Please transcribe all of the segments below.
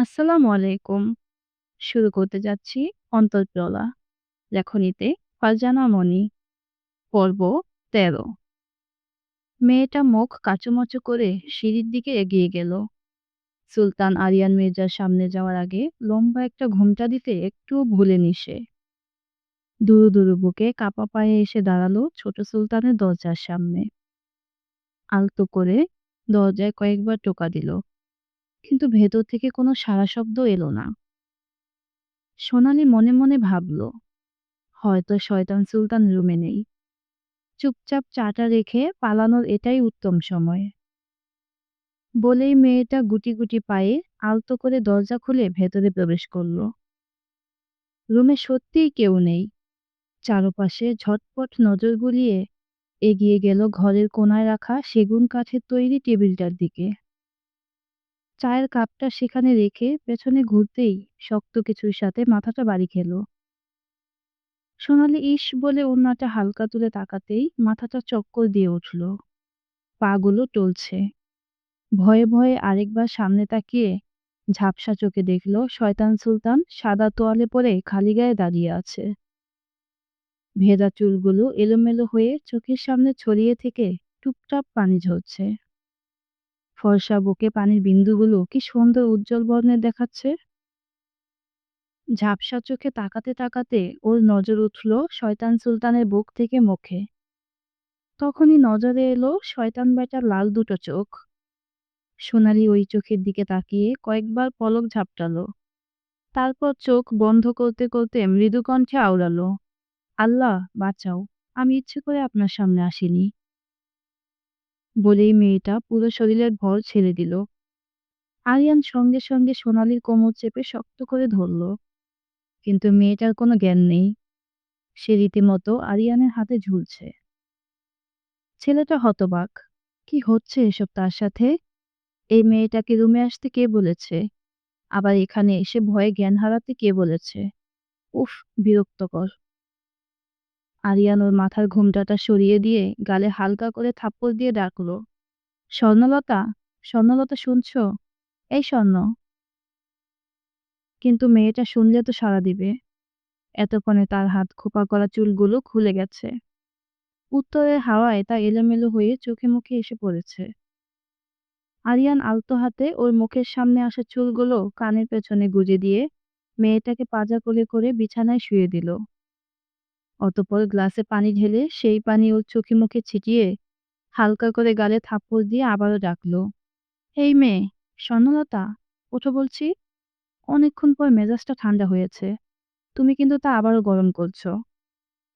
আসসালামু আলাইকুম। শুরু করতে যাচ্ছি অন্তঃপ্রলা। লেখনীতে ফারজানা মনি। পর্ব ১৩ মেয়েটা মুখ কাঁচুমাচু করে সিঁড়ির দিকে এগিয়ে গেল। সুলতান আরিয়ান মির্জার সামনে যাওয়ার আগে লম্বা একটা ঘুমটা দিতে একটুও ভুলেনি সে। দুরু দুরু বুকে কাপা পায়ে এসে দাঁড়াল ছোট সুলতানের দরজার সামনে। আলতো করে দরজায় কয়েকবার টোকা দিল। কিন্তু ভেতর থেকে কোনো সাড়া শব্দ এলো না। সোনালি মনে মনে ভাবল, হয়তো শয়তান সুলতান রুমে নেই। চুপচাপ চাটা রেখে পালানোর এটাই উত্তম সময়। বলেই মেয়েটা গুটি গুটি পায়ে আলতো করে দরজা খুলে ভেতরে প্রবেশ করল। রুমে সত্যিই কেউ নেই। চারপাশে ঝটপট নজর বুলিয়ে এগিয়ে গেল ঘরের কোনায় রাখা সেগুন কাঠের তৈরি টেবিলটার দিকে। চায়ের কাপটা সেখানে রেখে পেছনে ঘুরতেই শক্ত কিছুর সাথে মাথাটা বাড়ি খেল। সোনালি ইস বলে ওড়নাটা হালকা তুলে তাকাতেই মাথাটা চক্কর দিয়ে উঠল। পাগুলো টলছে। ভয়ে ভয়ে আরেকবার সামনে তাকিয়ে ঝাপসা চোখে দেখল, শয়তান সুলতান সাদা তোয়ালে পরে খালি গায়ে দাঁড়িয়ে আছে। ভেজা চুলগুলো এলোমেলো হয়ে চোখের সামনে ছড়িয়ে থেকে টুপটাপ পানি ঝরছে। ফর্সা বুকে পানির বিন্দুগুলো কি সুন্দর উজ্জ্বল বর্ণের দেখাচ্ছে। ঝাপসা চোখে তাকাতে তাকাতে ওর নজর উঠল শয়তান সুলতানের বুক থেকে মুখে। তখনই নজরে এলো শয়তান বেটার লাল দুটো চোখ। সোনালি ওই চোখের দিকে তাকিয়ে কয়েকবার পলক ঝাপটালো। তারপর চোখ বন্ধ করতে করতে মৃদু কণ্ঠে আওড়ালো, আল্লাহ, বাঁচাও, আমি ইচ্ছে করে আপনার সামনে আসিনি বলেই মেয়েটা পুরো শরীরের ভর ছেড়ে দিল। আরিয়ান সঙ্গে সঙ্গে সোনালির কোমর চেপে শক্ত করে ধরল। কিন্তু মেয়েটার কোনো জ্ঞান নেই। সে রীতিমতো আরিয়ানের হাতে ঝুলছে। ছেলেটা হতবাক। কি হচ্ছে এসব তার সাথে? এই মেয়েটাকে রুমে আসতে কে বলেছে? আবার এখানে এসে ভয়ে জ্ঞান হারাতে কে বলেছে? উফ, বিরক্তকর। আরিয়ান ওর মাথার ঘুমটাটা সরিয়ে দিয়ে গালে হালকা করে থাপ্পড় দিয়ে ডাকলো, স্বর্ণলতা স্বর্ণলতা শুনছ? এই স্বর্ণ। কিন্তু মেয়েটা শুনলে তো সাড়া দিবে। এতক্ষণে তার হাত খোপা করা চুলগুলো খুলে গেছে। উত্তরের হাওয়ায় তা এলোমেলো হয়ে চোখে মুখে এসে পড়েছে। আরিয়ান আলতো হাতে ওর মুখের সামনে আসা চুলগুলো কানের পেছনে গুজে দিয়ে মেয়েটাকে পাজা করে করে বিছানায় শুয়ে দিল। অতপর গ্লাসে পানি ঢেলে সেই পানি ওর চোখে মুখে ছিটিয়ে হালকা করে গালে থাপ্পড় দিয়ে আবারও ডাকলো। এই মেয়ে, স্বর্ণলতা, ওঠো বলছি। অনেকক্ষণ পর মেজাজটা ঠান্ডা হয়েছে। তুমি কিন্তু তা আবারও গরম করছ।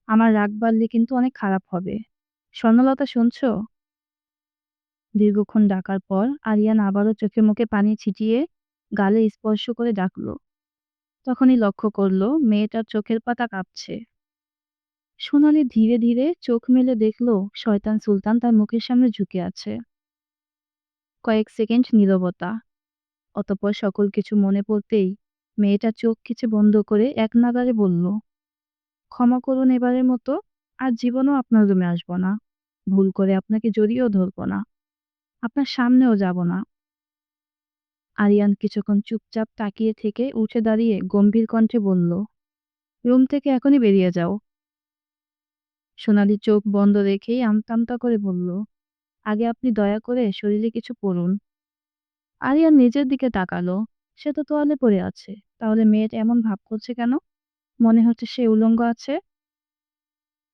আমার রাগ বাড়লে কিন্তু অনেক খারাপ হবে। স্বর্ণলতা, শুনছ? দীর্ঘক্ষণ ডাকার পর আরিয়ান আবারও চোখে মুখে পানি ছিটিয়ে গালে স্পর্শ করে ডাকলো। তখনই লক্ষ্য করল মেয়েটার চোখের পাতা কাঁপছে। সোনালি ধীরে ধীরে চোখ মেলে দেখল, শয়তান সুলতান তার মুখের সামনে ঝুঁকে আছে। কয়েক সেকেন্ড নীরবতা। অতপর সকল কিছু মনে পড়তেই মেয়েটা চোখ কিছু বন্ধ করে এক নাগারে বলল, ক্ষমা করুন এবারের মতো, আর জীবনও আপনার রুমে আসব না। ভুল করে আপনাকে জড়িয়েও ধরব না। আপনার সামনেও যাব না। আরিয়ান কিছুক্ষণ চুপচাপ তাকিয়ে থেকে উঠে দাঁড়িয়ে গম্ভীর কণ্ঠে বলল, রুম থেকে এখনই বেরিয়ে যাও। সোনালি চোখ বন্ধ রেখেই আমতামতা করে বলল, আগে আপনি দয়া করে শরীরে কিছু পরুন আরিয়ান নিজের দিকে তাকালো, সে তো তোয়ালে পড়ে আছে, তাহলে মেয়েটা এমন ভাব করছে কেন? মনে হচ্ছে সে উলঙ্গ আছে?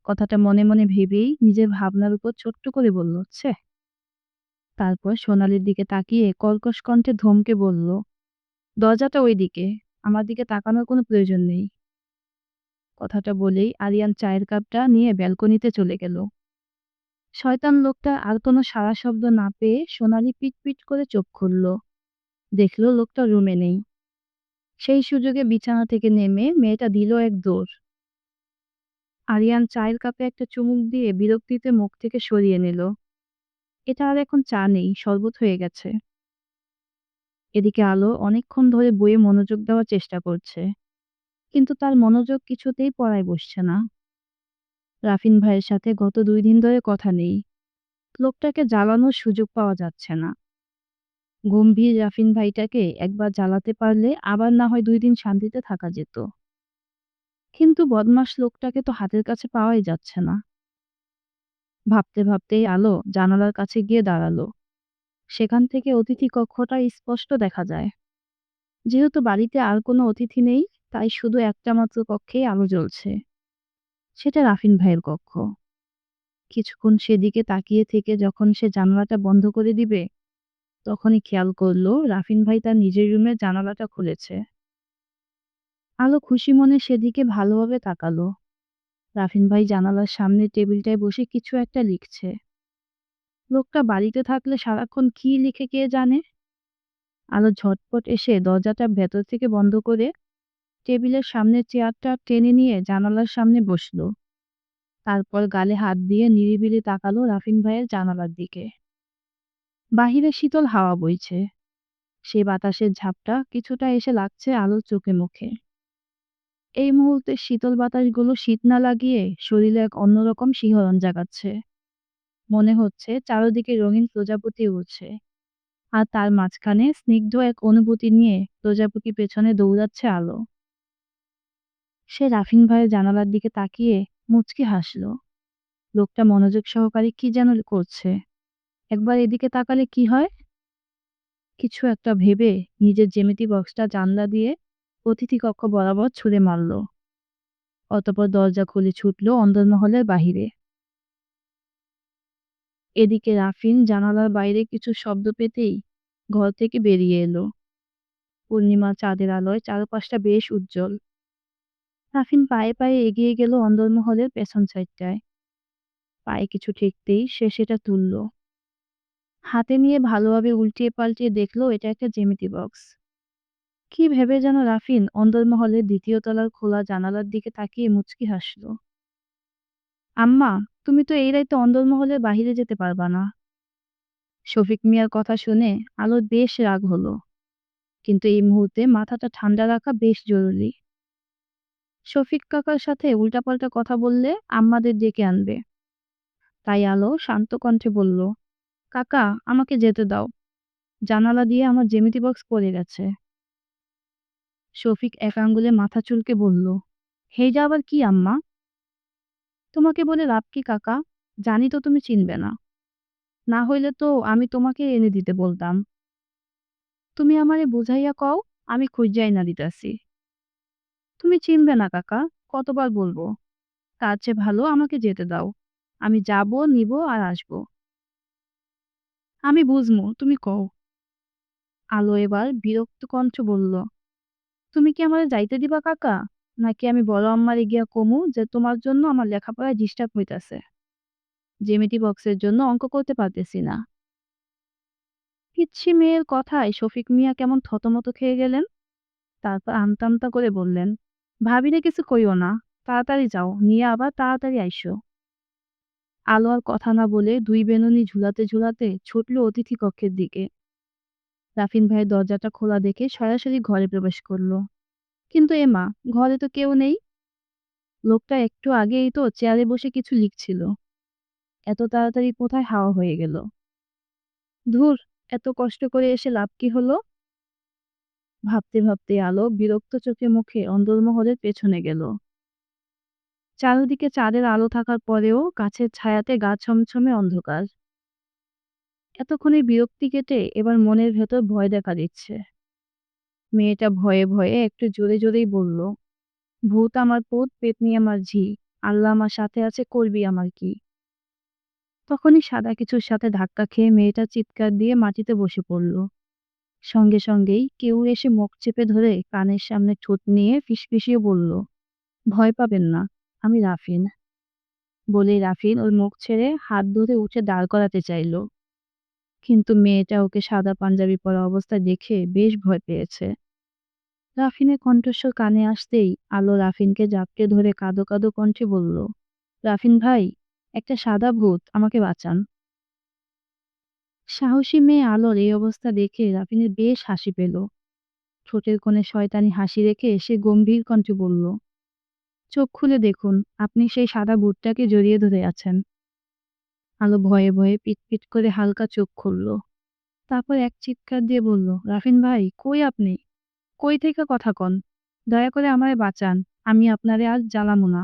কথাটা মনে মনে ভেবেই নিজের ভাবনার উপর ছোট্ট করে বলল, ছে। তারপর সোনালির দিকে তাকিয়ে কর্কশ কণ্ঠে ধমকে বলল, দরজাটা ওই দিকে আমার দিকে তাকানোর কোনো প্রয়োজন নেই। কথাটা বলেই আরিয়ান চায়ের কাপটা নিয়ে ব্যালকনিতে চলে গেল। শয়তান লোকটা আর কোনো সারা শব্দ না পেয়ে সোনালি পিট পিট করে চোখ খুলল। দেখল লোকটা রুমে নেই। সেই সুযোগে বিছানা থেকে নেমে মেয়েটা দিল এক দৌড়। আরিয়ান চায়ের কাপে একটা চুমুক দিয়ে বিরক্তিতে মুখ থেকে সরিয়ে নিল। এটা আর এখন চা নেই, শরবত হয়ে গেছে। এদিকে আলো অনেকক্ষণ ধরে বইয়ে মনোযোগ দেওয়ার চেষ্টা করছে। কিন্তু তার মনোযোগ কিছুতেই পড়ায় বসছে না। রাফিন ভাইয়ের সাথে গত দুই দিন ধরে কথা নেই। লোকটাকে জ্বালানোর সুযোগ পাওয়া যাচ্ছে না। গম্ভীর রাফিন ভাইটাকে একবার জ্বালাতে পারলে আবার না হয় দুই দিন শান্তিতে থাকা যেত। কিন্তু বদমাস লোকটাকে তো হাতের কাছে পাওয়াই যাচ্ছে না। ভাবতে ভাবতেই আলো জানালার কাছে গিয়ে দাঁড়াল। সেখান থেকে অতিথি কক্ষটা স্পষ্ট দেখা যায়। যেহেতু বাড়িতে আর কোনো অতিথি নেই তাই শুধু একটা মাত্র কক্ষেই আলো জ্বলছে। সেটা রাফিন ভাইয়ের কক্ষ। কিছুক্ষণ সেদিকে তাকিয়ে থেকে যখন সে জানালাটা বন্ধ করে দিবে, তখনই খেয়াল করল রাফিন ভাই তার নিজের রুমের জানালাটা খুলেছে। আলো খুশি মনে সেদিকে ভালোভাবে তাকালো। রাফিন ভাই জানালার সামনে টেবিলটায় বসে কিছু একটা লিখছে। লোকটা বাড়িতে থাকলে সারাক্ষণ কি লিখে কে জানে? আলো ঝটপট এসে দরজাটা ভেতর থেকে বন্ধ করে টেবিলের সামনে চেয়ারটা টেনে নিয়ে জানালার সামনে বসল। তারপর গালে হাত দিয়ে নিরিবিলি তাকালো রাফিন ভাইয়ের জানালার দিকে। বাহিরে শীতল হাওয়া বইছে। সেই বাতাসের ঝাপটা কিছুটা এসে লাগছে আলোর চোখে মুখে। এই মুহূর্তে শীতল বাতাসগুলো শীত না লাগিয়ে শরীরে এক অন্যরকম শিহরণ জাগাচ্ছে। মনে হচ্ছে চারদিকে রঙিন প্রজাপতি উড়ছে। আর তার মাঝখানে স্নিগ্ধ এক অনুভূতি নিয়ে প্রজাপতি পেছনে দৌড়াচ্ছে আলো। সে রাফিন ভাইয়ের জানালার দিকে তাকিয়ে মুচকি হাসল। লোকটা মনোযোগ সহকারে কি যেন করছে? একবার এদিকে তাকালে কি হয়? কিছু একটা ভেবে নিজের জেমিতি বক্সটা জানলা দিয়ে অতিথি কক্ষ বরাবর ছুঁড়ে মারল। অতপর দরজা খুলে ছুটল অন্দরমহলের বাহিরে। এদিকে রাফিন জানালার বাইরে কিছু শব্দ পেতেই ঘর থেকে বেরিয়ে এলো। পূর্ণিমা চাঁদের আলোয় চারপাশটা বেশ উজ্জ্বল। রাফিন পায়ে পায়ে এগিয়ে গেল অন্দরমহলের পেছন সাইডটায়। পায়ে কিছু ঠেকতেই সে সেটা তুলল। হাতে নিয়ে ভালোভাবে উল্টিয়ে পাল্টিয়ে দেখল, এটা একটা জ্যামিতি বক্স। কি ভেবে যেন রাফিন অন্দরমহলের দ্বিতীয় তলার খোলা জানালার দিকে তাকিয়ে মুচকি হাসল। আম্মা, তুমি তো এই রাইতে অন্দরমহলের বাহিরে যেতে পারবা না। শফিক মিয়ার কথা শুনে আলোর বেশ রাগ হলো। কিন্তু এই মুহূর্তে মাথাটা ঠান্ডা রাখা বেশ জরুরি। শফিক কাকার সাথে উল্টাপাল্টা কথা বললে আম্মাদের ডেকে আনবে। তাই আলো শান্ত কণ্ঠে বলল, কাকা, আমাকে যেতে দাও। জানালা দিয়ে আমার জেমিতি বক্স পড়ে গেছে। শফিক এক আঙ্গুলে মাথা চুলকে বলল হেইজা আবার কি আম্মা? তোমাকে বলে লাভ কি কাকা? জানি তো তুমি চিনবে না। না হইলে তো আমি তোমাকে এনে দিতে বলতাম। তুমি আমারে বুঝাইয়া কও, আমি খুঁজাই না দিতাছি। তুমি চিনবে না, কাকা। কতবার বলব? তার চেয়ে ভালো আমাকে যেতে দাও। আমি যাব, নিব আর আসব। আমি বুঝমু, তুমি কও। আলো এবার বিরক্ত কণ্ঠ বলল, তুমি কি আমারে যাইতে দিবা, কাকা? নাকি আমি বড় আম্মারে গিয়া কমু যে তোমার জন্য আমার লেখাপড়ায় ডিস্টার্ব হইতাছে? জেমিটি বক্সের জন্য অঙ্ক করতে পারতেছি না। পিচ্ছি মেয়ের কথায় শফিক মিয়া কেমন থতমত খেয়ে গেলেন? তারপর আমতা আমতা করে বললেন ভাবিরে কিছু কইও না, তাড়াতাড়ি যাও, নিয়ে আবার তাড়াতাড়ি আইসো। আলো আর কথা না বলে দুই বেনুনি ঝুলাতে ঝুলাতে ছুটল অতিথি কক্ষের দিকে। রাফিন ভাইয়ের দরজাটা খোলা দেখে সরাসরি ঘরে প্রবেশ করল। কিন্তু এ মা, ঘরে তো কেউ নেই? লোকটা একটু আগেই তো চেয়ারে বসে কিছু লিখছিল। এত তাড়াতাড়ি কোথায় হাওয়া হয়ে গেল? ধুর, এত কষ্ট করে এসে লাভ কি হলো? ভাবতে ভাবতে আলো বিরক্ত চোখে মুখে অন্দরমহলের পেছনে গেল। চারদিকে চাঁদের আলো থাকার পরেও গাছের ছায়াতে গা ছমছমে অন্ধকার। এতক্ষণে বিরক্তি কেটে এবার মনের ভেতর ভয় দেখা দিচ্ছে। মেয়েটা ভয়ে ভয়ে একটু জোরে জোরেই বলল, ভূত আমার পুত, পেতনি আমার ঝি, আল্লাহ আমার সাথে আছে, করবি আমার কি? তখনই সাদা কিছুর সাথে ধাক্কা খেয়ে মেয়েটা চিৎকার দিয়ে মাটিতে বসে পড়ল। সঙ্গে সঙ্গেই কেউ এসে মুখ চেপে ধরে কানের সামনে ঠোঁট নিয়ে ফিসফিসিয়ে বলল, ভয় পাবেন না, আমি রাফিন বলে রাফিন ওর মুখ ছেড়ে হাত ধরে উঠে দাঁড় করাতে চাইল। কিন্তু মেয়েটা ওকে সাদা পাঞ্জাবি পরা অবস্থায় দেখে বেশ ভয় পেয়েছে। রাফিনের কণ্ঠস্বর কানে আসতেই আলো রাফিনকে জাপটে ধরে কাঁদো কাঁদো কণ্ঠে বলল, রাফিন ভাই, একটা সাদা ভূত, আমাকে বাঁচান। সাহসী মেয়ে আলোর এই অবস্থা দেখে রাফিনের বেশ হাসি পেল। ঠোঁটের কোণে শয়তানি হাসি রেখে সে গম্ভীর কণ্ঠে বলল, চোখ খুলে দেখুন, আপনি সেই সাদা বুটটাকে জড়িয়ে ধরে আছেন। আলো ভয়ে ভয়ে পিটপিট করে হালকা চোখ খুলল। তারপর এক চিৎকার দিয়ে বলল, রাফিন ভাই, কই আপনি? কই থেকে কথা কন? দয়া করে আমায় বাঁচান, আমি আপনারে আর জ্বালামু না।